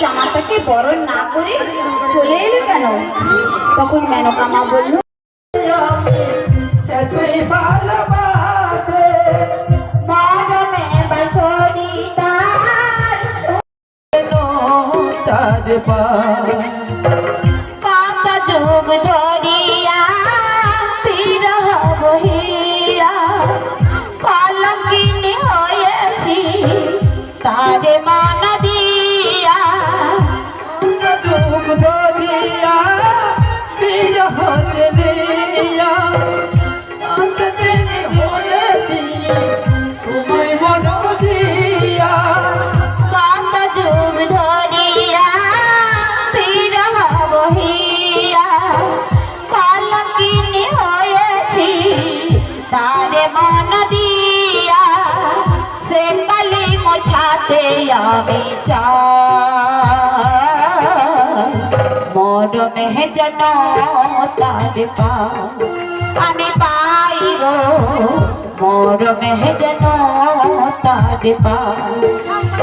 জামাটাকে বরণ না করে চলে এলে কেন? তখন মেনকামা বলল মরমে তার। চাই মরমে যেন তার আমি পাই গো মরমে যেন তার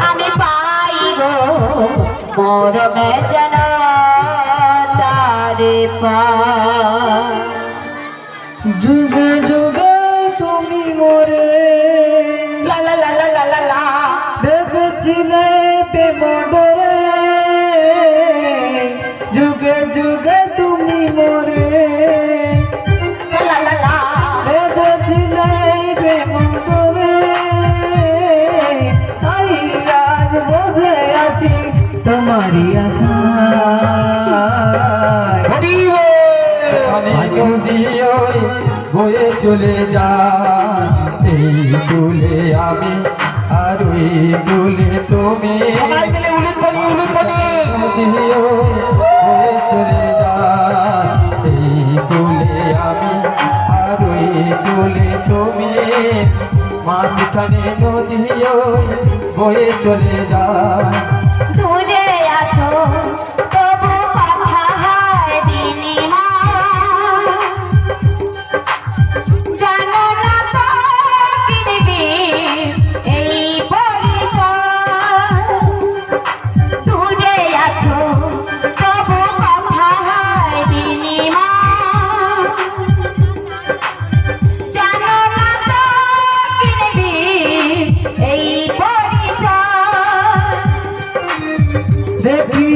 আমি পাই গো মরমে যেন তার যুগে যুগে তুমি মোরে প্রেমরে যুগে যুগে তুমি মোরে। তোমারই আশায়। বয়ে চলে যা এই তুলে আমি আর ওই তুলে তুমি। সবাই মিলে উলুদ বলি উলুদ বলি দিও চলে এই আমি তুমি। মাঝখানে নদীও বয়ে চলে যা দেখি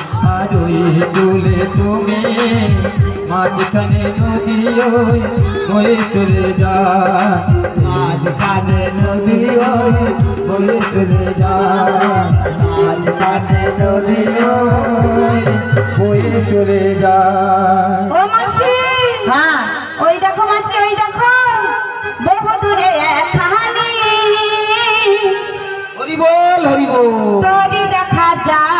আমি আর তুমি মাঝখানে নদী ওই বয়ে চলে যায় মাঝখানে নদী ওই বয়ে চলে যায় মাঝখানে নদী ওই বয়ে চলে মাসি! হ্যাঁ। ওই দেখো মাসি ওই দেখো। বহু দূরে এক কাহানি। হরি বল হরি বল তোরই দেখা যায়।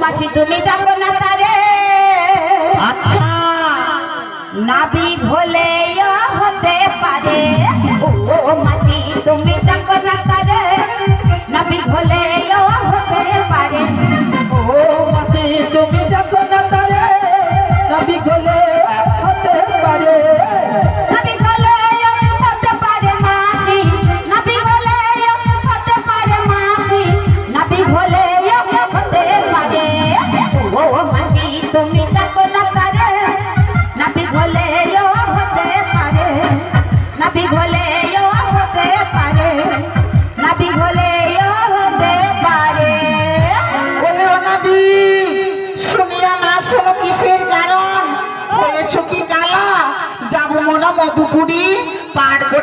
মাসি তুমি ডাকো না তারে। আচ্ছা। নাবিক হলে হতে পারে।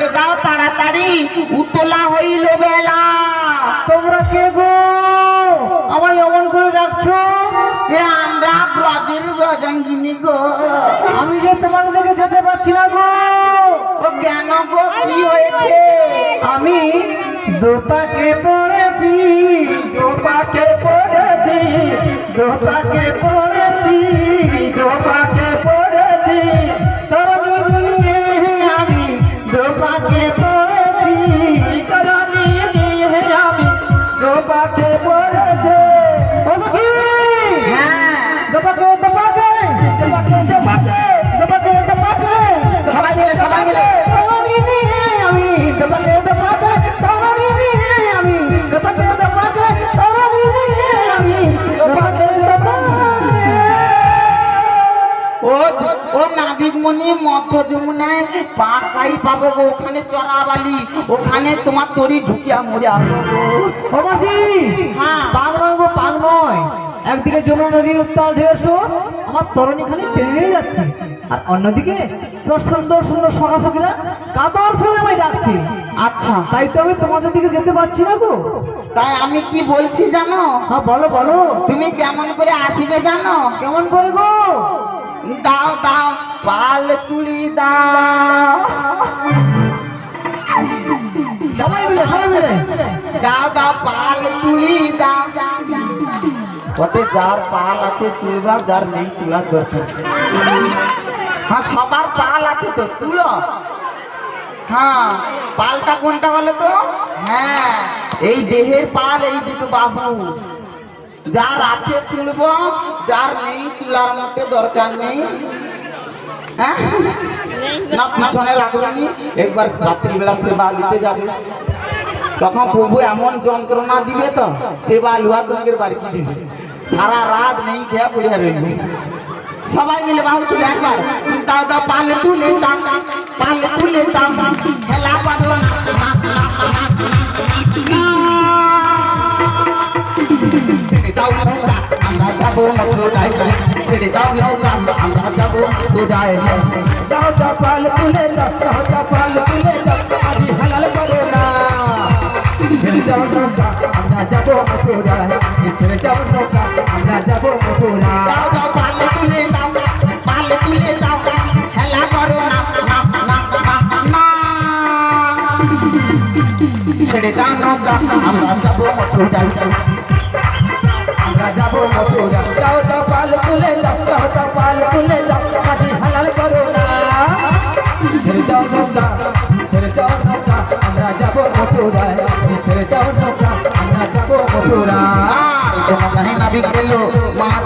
করে দাও তাড়াতাড়ি উতলা হইল বেলা। তোমরা কে গো? আমায় অমন করে এ আমরা ব্রজের ব্রজঙ্গিনী গো। আমি যে তোমাদের দিকে যেতে পারছি না গো। ও কেন গো? কি হয়েছে? আমি দোপাকে পড়েছি দোপাকে পড়েছি দোপাকে পড়েছি। নাবিক মনি মধ্য যমুনায় পাকাই পাবো গো ওখানে চড়াবালি ওখানে তোমার তরি ঢুকিয়া মরে আসব। হ্যাঁ। পাগ নয় গো পাগ নয়। একদিকে যমুনা নদীর উত্তাল ঢেউ স্রোত, আমার তরণী খালি টেনে যাচ্ছে। আর অন্যদিকে তোর সুন্দর সুন্দর সখা সখীরা কাতর সুরে আমায় ডাকছে। আচ্ছা। তাই তো আমি তোমাদের দিকে যেতে পারছি না গো। তাই আমি কি বলছি জানো? হ্যাঁ বলো বলো। তুমি কেমন করে আসবে জানো? কেমন করে গো? দাও দাও। পাল তুলি দাও দাও পাল তুলি দাও ওটে যার পাল আছে তুলবার যার নেই তোলার দরকার হ্যাঁ সবার পাল আছে তো, তুলো। হ্যাঁ পালটা কোনটা বলে তো? হ্যাঁ এই দেহের পাল, এই দুটো বাহু। যার আছে তুলব, যার নেই তোলার মধ্যে দরকার নেই। না পিছনে রাখবেনি একবার রাত্রিবেলা সেবা নিতে যাবে। তখন প্রভু এমন যন্ত্রণা দিবে তো সেবা লুয়া তোমাদের বাড়ি কি দিবে। সারা রাত নেই, খেয়া পড়িয়া রইবে সবাই মিলে বাহু তুলে একবার। দাও দাও পালে তুলে পালে তুলে খেলা পারল আমরা যাব মথুরায় ছেড়ে দাও নৌকা আমরা যাব মথুরায় দাও দাও পাল তুলে দাও দাও দাও পাল তুলে দাও আদি হালাল করো না ছেড়ে যাও নৌকা আমরা যাব মথুরায় ছেড়ে যাও নৌকা আমরা যাব মথুরায় দাও দাও পালে তুলে দাও পালে তুলে দাও খেলা করো না না না না না ছেড়ে দাও নৌকা আমরা যাব মথুরায় আমরা যাব মথুরা। দাও দাও পাল তুলে দাও দাও দাও পাল তুলে দাও আদি হালাল করো না। ছেড়ে যাও নৌকা ছেড়ে যাও নৌকা, আমরা যাব মথুরায় ছেড়ে যাও নৌকা, আমরা যাব মথুরায় তোমার নাহি নাবি গেলো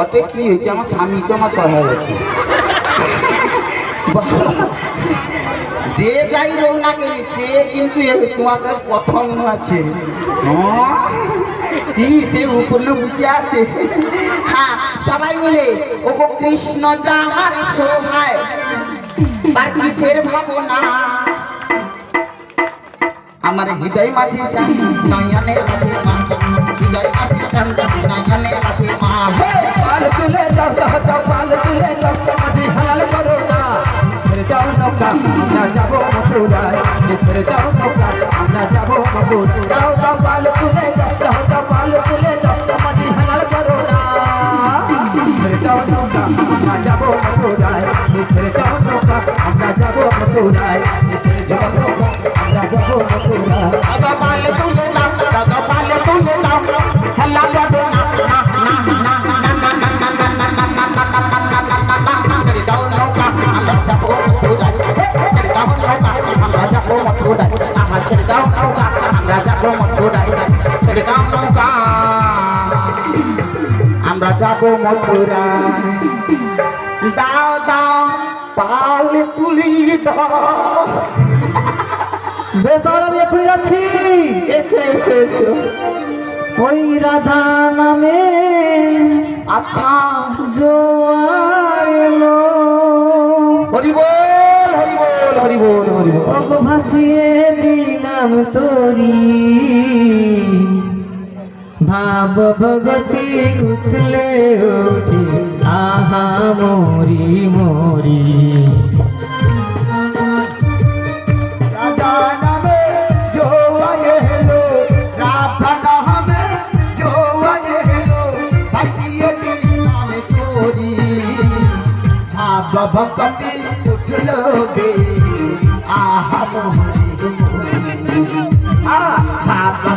ওতে কি হয়েছে? আমার স্বামী তো আমার সহায় আছে। যে যাই রোগ না কেন, সে কিন্তু তোমাদের প্রথম আছে? কি সে উপরে বসে আছে। হ্যাঁ সবাই মিলে ও কৃষ্ণ যাহার সহায়, তার কিসের ভাবনা? আমার হৃদয় মাঝে নয়নে রাখে মা। হৃদয় মাঝে নয়নে রাখে মা। যাব মথুরায় আমরা যাব মথুরায় আমরা যাব মথুরা। দাও দাও পাল তুলি যাচ্ছি। ওই রাধা নামে আচ্ছা জোয়ার এলো। হরি ভাসিয়ে দিলাম তোরি ভাব ভগতি উঠলে উঠি আহা মোরি মোরি রাজা নামে জোয়ার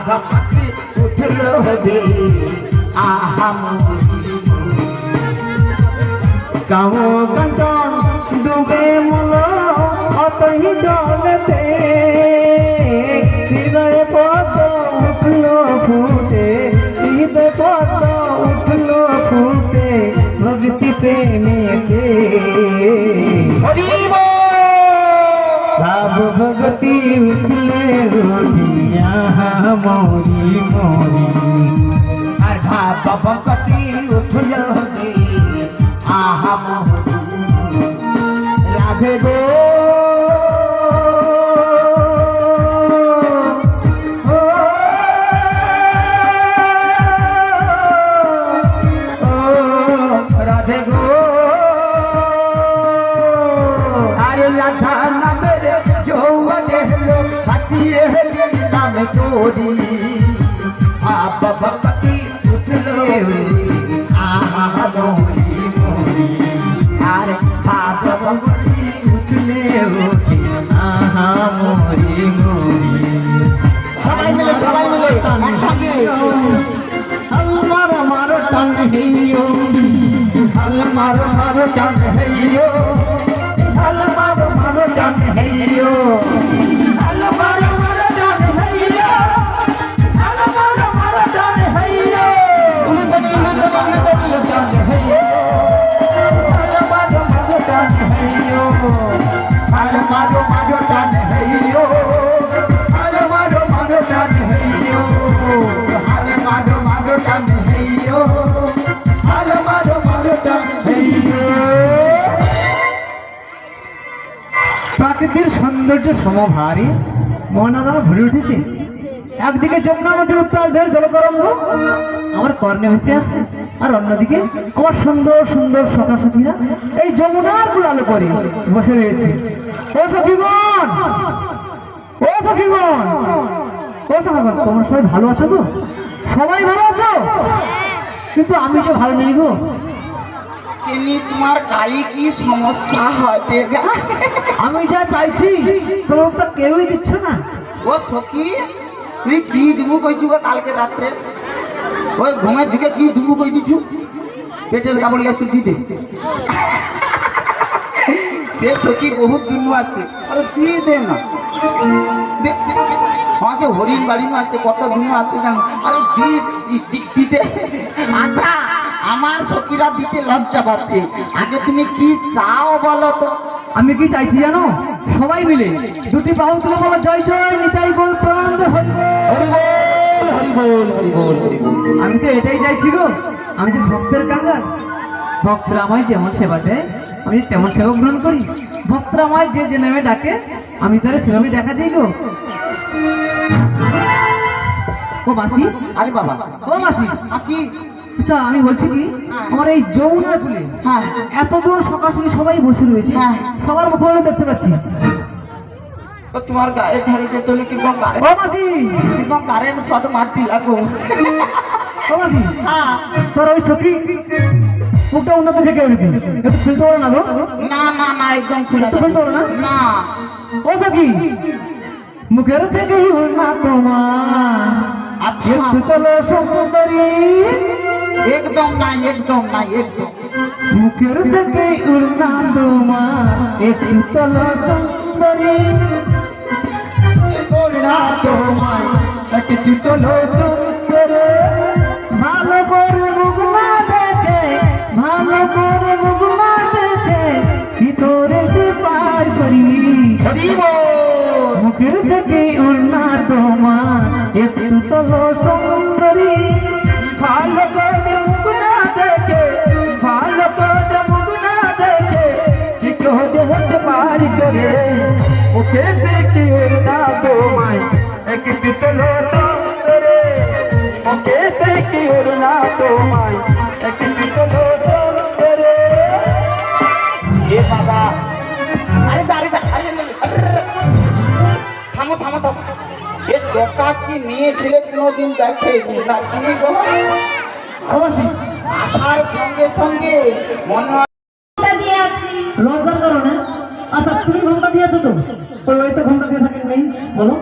ভক্তি উঠল গে আহা মোহরি কাম কাঞ্চন ডুবে মূল অতই জলতে। হৃদয় পদ উঠল ফুটে হৃদয় পদ উঠল ফুটে ভক্তি প্রেমেতে ভাব ভগতি উঠলে মরি মরি আর ভাব কতি উঠল আহা মোহরি উঠলে আহা মরি মরি সবাই মিলে সবাই মিলে একসঙ্গে। আমার মারো টান হিও হাল মারো মারো টান হিও সমভারী মহানাদা ভরে উঠেছে। একদিকে যমুনা নদীর উত্তাল ঢেউ জলকরঙ্গ আমার কর্ণে ভেসে আসছে। আর অন্যদিকে আমার সুন্দর সুন্দর সখা সখীরা এই যমুনার গুলালো করে বসে রয়েছে। ও সখীগণ! ও সখীগণ! ও সখীগণ, তোমরা সবাই ভালো আছো তো? সবাই ভালো আছো? কিন্তু আমি যে ভালো নেই গো। তিনি তোমার গায়ে কি সমস্যা হবে আমি যা চাইছি তোমরা তো কেউই দিচ্ছ না। ও সখী তুই কি দিবু কইছু কালকে রাত্রে? ওই ঘুমের দিকে কি দিবু কই দিছু পেটের কাপড় গেছে দিতে সে সখী বহুত দিন আছে। আরে দিয়ে দে না। দে, দে, দে। হ্যাঁ সে হরিণ বাড়ি আছে কত দিন আছে জানো? আরে দিতে। আচ্ছা আমার সখীরা দিতে লজ্জা পাচ্ছে। আগে তুমি কি চাও বলো তো? আমি কি চাইছি জানো? সবাই মিলে দুটি বাহু তুলে বলো জয় জয় নিতাই গোল বল হরি বল আমি তো এটাই চাইছি গো। আমি যে ভক্তের কাঙ্গাল ভক্তরা আমায় যেমন সেবা দেয় আমি তেমন সেবা গ্রহণ করি ভক্তরা আমায় যে যে নামে ডাকে আমি তাহলে সেভাবে দেখা দিই গো। ও মাসি? আরে বাবা। ও মাসি? কি? আচ্ছা আমি বলছি কি আমার এই যমুনার হ্যাঁ। এত দূর সকাল সকাল সবাই বসে রয়েছে। হ্যাঁ। সবার মুখে দেখতে পাচ্ছি। তোমার গায়ে ধারে যে তুমি কি কারেন্ট শট মারতি লাগো হ্যাঁ। তোর ওই সখী মুখটা উন্নত থেকে উঠেছে একটু খুলতে পারো না গো? না না না একদম খোলা একটু খুলতে পারো না? না। ও সখী মুখের থেকে না তোমার। আচ্ছা। সুন্দরী। একদম নাই একদম নাই একদম। মুখের থেকে উড়না তোমার একটু চলো সুন্দরী। তোমায় একটু চলো টোকা কি মেয়ে ছেলে কোনোদিন দেখেনি না গো আসার সঙ্গে সঙ্গে মনে দিয়ে লজ্জার কারণে? আচ্ছা তুমি ঘণ্টা দিয়েছ তো? ওই ওই তো ঘণ্টা দিয়ে থাকেন নেই। বলো।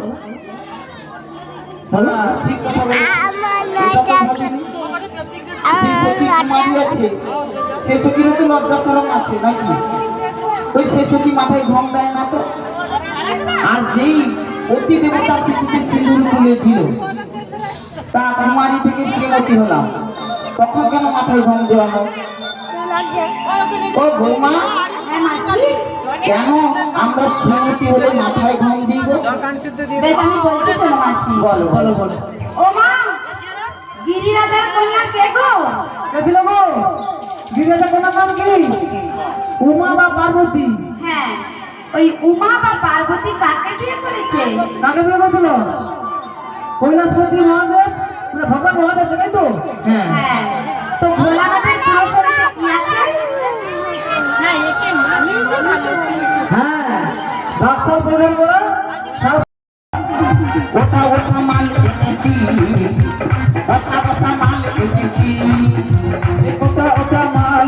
বলো। ঠিক কথা তো সে তো লজ্জা সরম আছে নাকি? ওই সে সখী মাথায় ঘম দেয় না তো? আর যেই অতি দেবতা সেটিকে সিঁদুর তুলে দিল। তা কুমারী থেকে শ্রীমতী হলাম। তখন কেন মাথায় ঘম দেওয়া হয় ও বৌমা কেন আমরা শ্রীমতী হলে মাথায় ঘম দিব? বলো বলো বলো। ও মা গিরিরাজার কন্যা কে গো? কে ছিল গো? গিরিজা কোনার নাম কি? উমা বা পার্বতী? ওই উমা বা পার্বতী কাকে বিয়ে করেছে? কাকে বিয়ে করছিল? কৈলাসপতি মহাদেব? ভগবান মহাদেব তাই তো? হ্যাঁ। হ্যাঁ। তো ভোলানাথের বিয়ে করেছে? কি আছে? হ্যাঁ ডাক্তার পূজন করা সব ওঠা ওঠা মাল বসা বসা মাল এনেছি কোথা ওটা মাল